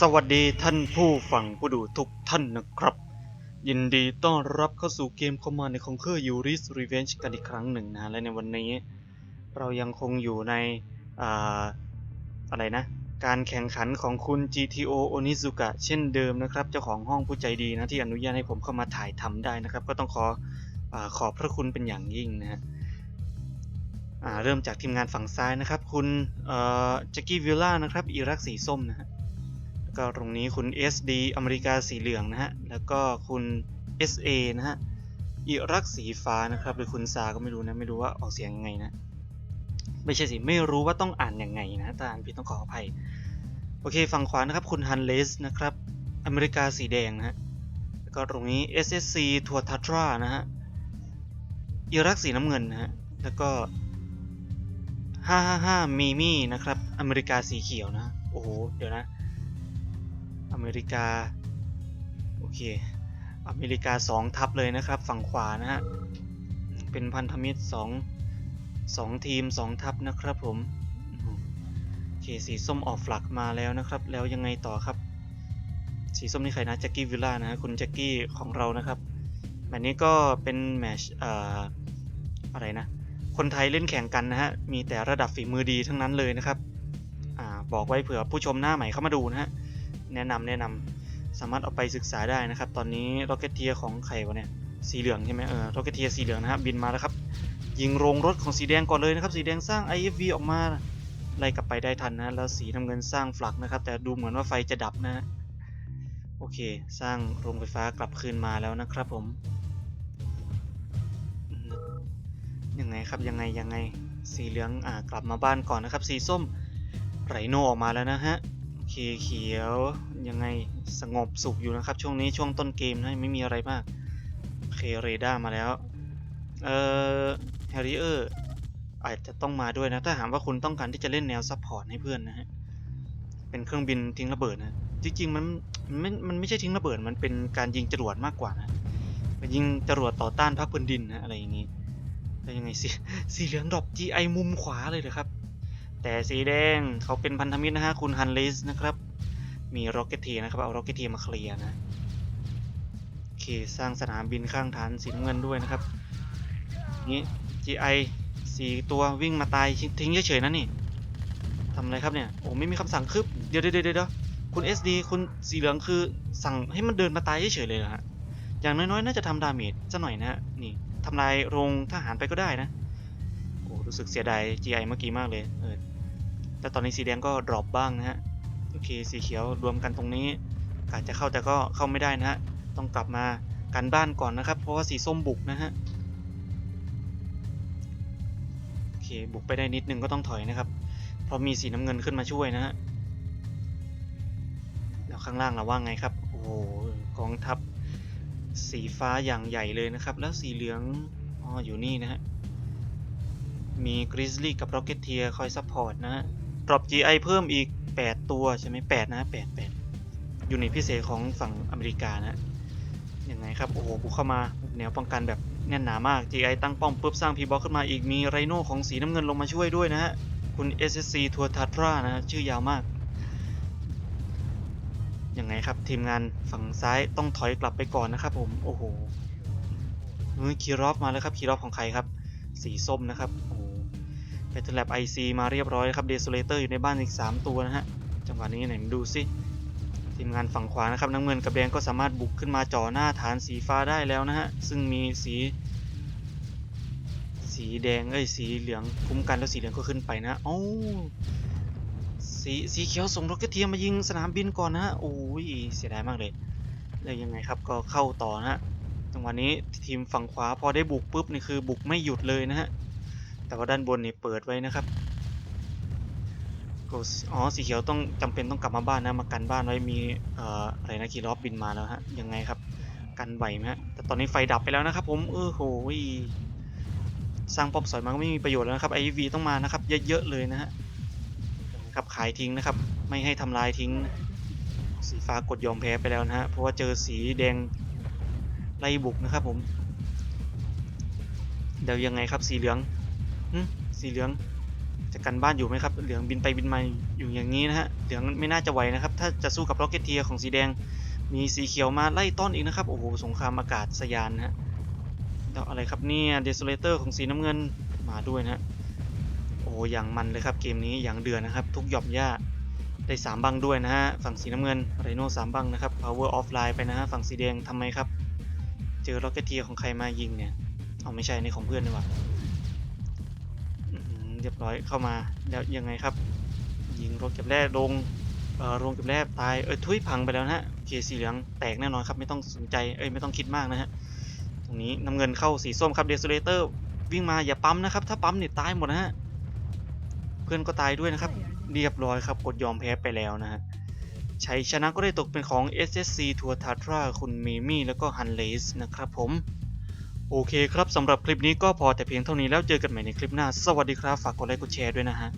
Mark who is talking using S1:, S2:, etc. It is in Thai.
S1: สวัสดีท่านผู้ฟังผู้ดูทุกท่านนะครับ ยินดีต้อนรับเข้าสู่เกมคอมมานในคองเคอร์ยูริสรีเวนจ์กันอีกครั้งหนึ่งนะ และในวันนี้ เรายังคงอยู่ในออะไรนะ การแข่งขันของคุณ GTO Onizuka เช่นเดิมนะครับ เจ้าของห้องผู้ใจดีนะที่อนุญาตให้ผมเข้ามาถ่ายทำได้นะครับ ก็ต้องขออขอบพระคุณเป็นอย่างยิ่งนะฮะเริ่มจากทีมงานฝั่งซ้ายนะครับ คุณแจ็กกี้วิลล่านะครับอิรักสีส้มนะฮะ ก็ตรงนี้คุณ SD อเมริกาสีเหลืองนะฮะ แล้วก็คุณ SA นะฮะ อิรักสีฟ้านะครับ หรือคุณซาก็ไม่รู้นะ ไม่รู้ว่าออกเสียงยังไงนะ ไม่ใช่สิ ไม่รู้ว่าต้องอ่านยังไงนะถ้าอ่านผิดต้องขออภัย โอเค ฝั่งขวานะครับ คุณฮันเลสนะครับ อเมริกาสีแดงนะฮะ แล้วก็ตรงนี้ SSC ทัวทัตรานะฮะ อิรักสีน้ำเงินนะฮะ แล้วก็555มีมี่นะครับ อเมริกาสีเขียวนะ โอ้โห เดี๋ยวนะ อเมริกา โอเค อเมริกา 2 ทับเลยนะครับ ฝั่งขวานะฮะ เป็นพันธมิตร 2 2 ทีม 2 ทับนะครับผม โอเค สีส้มออกฟลักมาแล้วนะครับ แล้วยังไงต่อครับ สีส้มนี่ใครนะแจ็คกี้วิลล่านะฮะคุณแจ็คกี้ของเรานะครับแมตช์นี้ก็เป็นแมชออะไรนะ คนไทยเล่นแข่งกันนะฮะ มีแต่ระดับฝีมือดีทั้งนั้นเลยนะครับอบอกไว้เผื่อผู้ชมหน้าใหม่เข้ามาดูนะฮะ แนะนำแนะนำสามารถเอาไปศึกษาได้นะครับ ตอนนี้โรเกตเทียของใครวะเนี่ยสีเหลืองใช่ไหมเออโรเกตเทียสีเหลืองนะฮะบินมาแล้วครับ ยิงโรงรถของสีแดงก่อนเลยนะครับ สีแดงสร้าง IFV ออกมาไล่กลับไปได้ทันนะแล้วสีน้ำเงินสร้างฟลักนะครับ แต่ดูเหมือนว่าไฟจะดับนะโอเค สร้างโรงไฟฟ้ากลับคืนมาแล้วนะครับผมยังไงครับยังไงยังไงสีเหลืองอ่ากลับมาบ้านก่อนนะครับ สีส้มไรโนออกมาแล้วนะฮะ เคเขียวยังไงสงบสุขอยู่นะครับ ช่วงนี้ช่วงต้นเกมนะไม่มีอะไรมากเคเรดามาแล้ว เอ่อแฮร์รี่เออร์อาจจะต้องมาด้วยนะ ถ้าหากว่าคุณต้องการที่จะเล่นแนวซัพพอร์ตให้เพื่อนนะฮะ เป็นเครื่องบินทิ้งระเบิดนะ จริงๆมันมันไม่มันไม่ใช่ทิ้งระเบิด มันเป็นการยิงจรวดมากกว่านะเป็นยิงจรวดต่อต้านภาคพื้นดินนะอะไรอย่างนี้แล้วยังไงสีสีเหลืองดรอป GI มุมขวาเลยเหรอครับ แต่สีแดงเขาเป็นพันธมิตรนะฮะคุณฮันเลสนะครับ มีร็อกเก็ตทีนะครับ เอาร็อกเก็ตทีมาเคลียร์นะโอเคสร้างสนามบินข้างฐานสีน้ำเงินด้วยนะครับ นี่ GI สีตัววิ่งมาตายทิ้งเฉยๆนะนี่ทำอะไรครับเนี่ย โอ้ไม่มีคำสั่งคืบเดี๋ยวเดี๋ยวเดี๋ยวคุณ SD คุณสีเหลืองคือสั่งให้มันเดินมาตายเฉยๆเลยเหรอฮะอย่างน้อยๆ น่าจะทำดาเมจสัหน่อยนะฮะนี่ทำลายโรงทหารไปก็ได้นะ โอ้รู้สึกเสียดาย GI เมื่อกี้มากเลย เอ อแต่ตอนนี้สีแดงก็ดรอปบ้างนะฮะโอเคสีเขียวรวมกันตรงนี้กาจะเข้าแต่ก็เข้าไม่ได้นะฮะต้องกลับมากันบ้านก่อนนะครับ เพราะว่าสีส้มบุกนะฮะโอเคบุกไปได้นิดนึงก็ต้องถอยนะครับ เพราะมีสีน้ำเงินขึ้นมาช่วยนะฮะแล้วข้างล่างเราว่าไงครับโอ้โหกองทัพสีฟ้าอย่างใหญ่เลยนะครับ แล้วสีเหลืองอ๋ออยู่นี่นะฮะมีกริซลี่กับร็อกเก็ตเทียคอยซัพพอร์ตนะฮะ ดรอป GI เพิ่มอีก 8 ตัวใช่ไหม8นะ8 8อยู่ในพิเศษของฝั่งอเมริกานะยังไงครับ โอ้โหบุกเข้ามาแนวป้องกันแบบแน่นหนามาก GI ตั้งป้อมปุ๊บสร้างพีบ็อกขึ้นมาอีกมีไรโน่ของสีน้ำเงินลงมาช่วยด้วยนะฮะ คุณ SSC ทัวทัตรานะฮะชื่อยาวมากยังไงครับทีมงานฝั่งซ้ายต้องถอยกลับไปก่อนนะครับผมโอ้โหเฮ้ยคีรอฟมาแล้วครับคีรอฟของใครครับ สีส้มนะครับโอ้ แบตเตอร์แลบไอซีมาเรียบร้อยครับเดโซเลเตอร์อยู่ในบ้านอีก 3 ตัวนะฮะ จังหวะนี้ไหนมาดูสิ ทีมงานฝั่งขวานะครับน้ำเงินกับแดงก็สามารถบุกขึ้นมาจ่อหน้าฐานสีฟ้าได้แล้วนะฮะ ซึ่งมีสี สีแดง เอ้ย สีเหลืองคุ้มกันแล้วสีเหลืองก็ขึ้นไปนะโอ้สีสีเขียวส่งร็อกเก็ตเทียมมายิงสนามบินก่อนนะฮะ โอ้ยเสียดายมากเลยแล้วยังไงครับก็เข้าต่อนะฮะจังหวะนี้ทีมฝั่งขวาพอได้บุกปุ๊บนี่คือบุกไม่หยุดเลยนะฮะ แต่ว่าด้านบนนี่เปิดไว้นะครับก็อ๋อสีเขียวต้องจำเป็นต้องกลับมาบ้านนะมากันบ้านไว้มีเอ่ออะไรนะคีรอบบินมาแล้วฮะยังไงครับ กันไหวไหมฮะแต่ตอนนี้ไฟดับไปแล้วนะครับ ผมเออโหยสร้างป้อมสอยมาก็ไม่มีประโยชน์แล้วนะครับ IV ต้องมานะครับ เยอะๆเลยนะฮะครับขายทิ้งนะครับ ไม่ให้ทำลายทิ้ง สีฟ้ากดยอมแพ้ไปแล้วนะฮะเพราะว่าเจอสีแดงไล่บุกนะครับผมเดี๋ยวยังไงครับสีเหลือง สีเหลืองจะกันบ้านอยู่ไหมครับ เหลืองบินไปบินมาอยู่อย่างนี้นะฮะ เหลืองไม่น่าจะไหวนะครับ ถ้าจะสู้กับร็อกเก็ตเทียของสีแดง มีสีเขียวมาไล่ต้อนอีกนะครับ โอ้โห สงครามอากาศสยานฮะแล้วอะไรครับเนี่ยเดสโ l เลเตอร์ของสีน้ำเงินมาด้วยนะฮะโอ้อย่างมันเลยครับเกมนี้อย่างเดือดนะครับ ทุกหย่อมหญ้าได้สามบังด้วยนะฮะ ฝั่งสีน้ำเงินไรโน่สามบังนะครับ power offline ไปนะฮะ ฝั่งสีแดงทำไมครับ เจอร็อกเก็ตเทียของใครมายิงเนี่ย เอาไม่ใช่ในของเพื่อนดีกว่า รียบร้อยเข้ามาแล้วยังไงครับ ยิงรถเก็บแร่ลงเอ่อโรงเก็บแร่ตายเอ้ยทุยพังไปแล้วนะฮะเคสีเหลืองแตกแน่นอนครับไม่ต้องสนใจเอ้ยไม่ต้องคิดมากนะฮะตรงนี้น้ำเงินเข้าสีส้มครับเดสเลเตอร์วิ่งมาอย่าปั๊มนะครับ ถ้าปั๊มเนี่ยตายหมดนะฮะเพื่อนก็ตายด้วยนะครับ เรียบร้อยครับกดยอมแพ้ไปแล้วนะฮะชัยชนะก็ได้ตกเป็นของ SSC ทัวร์ทาทราคุณเมมี่แล้วก็ฮันเลสนะครับผม โอเคครับสำหรับคลิปนี้ก็พอแต่เพียงเท่านี้แล้วเจอกันใหม่ในคลิปหน้า สวัสดีครับ ฝากกดไลค์กดแชร์ด้วยนะฮะ